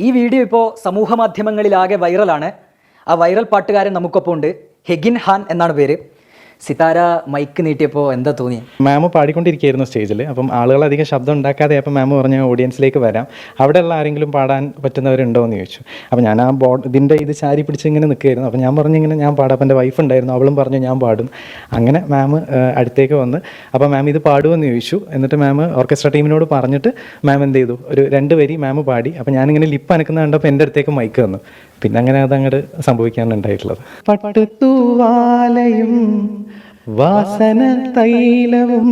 ഈ വീഡിയോ ഇപ്പോൾ സമൂഹ മാധ്യമങ്ങളിലാകെ വൈറലാണ് ആ വൈറൽ പാട്ടുകാരൻ നമുക്കൊപ്പം ഉണ്ട് ഹെഗിൻ ഹാൻ എന്നാണ് പേര്. സിതാര മൈക്ക് നീട്ടിയപ്പോൾ എന്താ തോന്നി? മാം പാടിക്കൊണ്ടിരിക്കുകയായിരുന്നു സ്റ്റേജിൽ അപ്പം ആളുകൾ അധികം ശബ്ദം ഉണ്ടാക്കാതെ അപ്പം മാം പറഞ്ഞ ഓഡിയൻസിലേക്ക് വരാം. അവിടെ ഉള്ള ആരെങ്കിലും പാടാൻ പറ്റുന്നവരുണ്ടോ എന്ന് ചോദിച്ചു. അപ്പം ഞാൻ ആ ബോർഡ് ഇതിന്റെ ഇത് ചാരി പിടിച്ച് ഇങ്ങനെ നിൽക്കുകയായിരുന്നു. അപ്പം ഞാൻ പറഞ്ഞു ഇങ്ങനെ ഞാൻ പാടാം. അപ്പം എന്റെ വൈഫ് ഉണ്ടായിരുന്നു. അവളും പറഞ്ഞു ഞാൻ പാടും. അങ്ങനെ മാം അടുത്തേക്ക് വന്ന് അപ്പം മാം ഇത് പാടുമെന്ന് ചോദിച്ചു. എന്നിട്ട് മാം ഓർക്കസ്ട്ര ടീമിനോട് പറഞ്ഞിട്ട് മാം എന്ത് ചെയ്തു? ഒരു രണ്ട് വരി മാം പാടി. അപ്പം ഞാനിങ്ങനെ ലിപ്പ് അനക്കുന്ന കണ്ടപ്പോൾ എന്റെ അടുത്തേക്ക് മൈക്ക് വന്നു. പിന്നെ അങ്ങനെ അത് അങ്ങോട്ട് സംഭവിക്കാണ് ഉണ്ടായിട്ടുള്ളത് പട്ടുതൂവാലയും വാസന തൈലവും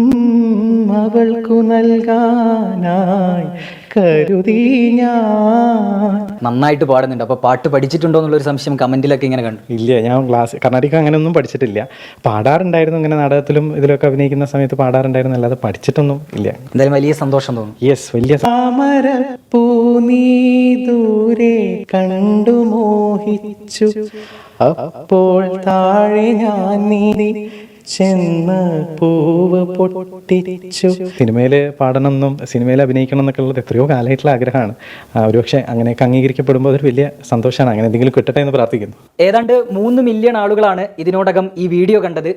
അവൾക്കു നൽകാനായി കരുതി ഞാൻ. നന്നായിട്ട് പാടുന്നുണ്ട്. അപ്പോൾ പാട്ട് പഠിച്ചിട്ടുണ്ടോ എന്നുള്ളൊരു സംശയം കമന്റിലൊക്കെ ഇങ്ങനെ കണ്ടു. ഇല്ല ഞാൻ ക്ലാസ് കർണാടക അങ്ങനെയൊന്നും പഠിച്ചിട്ടില്ല. പാടാറുണ്ടായിരുന്നു ഇങ്ങനെ നാടകത്തിലും ഇതിലൊക്കെ അഭിനയിക്കുന്ന സമയത്ത് പാടാറുണ്ടായിരുന്നു. അല്ലാതെ പഠിച്ചിട്ടൊന്നും ഇല്ല. എന്തായാലും വലിയ സന്തോഷം തോന്നുന്നു യെസ് വലിയ നീ ദൂരെ കണ്ടു മോഹിച്ചു. അപ്പോൾ താഴെ ഞാൻ നീതി ചെന്ന് പൂവ് പൊട്ടിച്ചു. സിനിമയിൽ പാടണമെന്നും സിനിമയിൽ അഭിനയിക്കണം എന്നൊക്കെ ഉള്ളത് എത്രയോ കാലമായിട്ടുള്ള ആഗ്രഹമാണ്. ഒരുപക്ഷെ അങ്ങനെയൊക്കെ അംഗീകരിക്കപ്പെടുമ്പോൾ അതൊരു വലിയ സന്തോഷമാണ്. അങ്ങനെ എന്തെങ്കിലും കിട്ടട്ടെ എന്ന് പ്രാർത്ഥിക്കുന്നു. ഏതാണ്ട് മൂന്ന് മില്യൺ ആളുകളാണ് ഇതിനോടകം ഈ വീഡിയോ കണ്ടത്.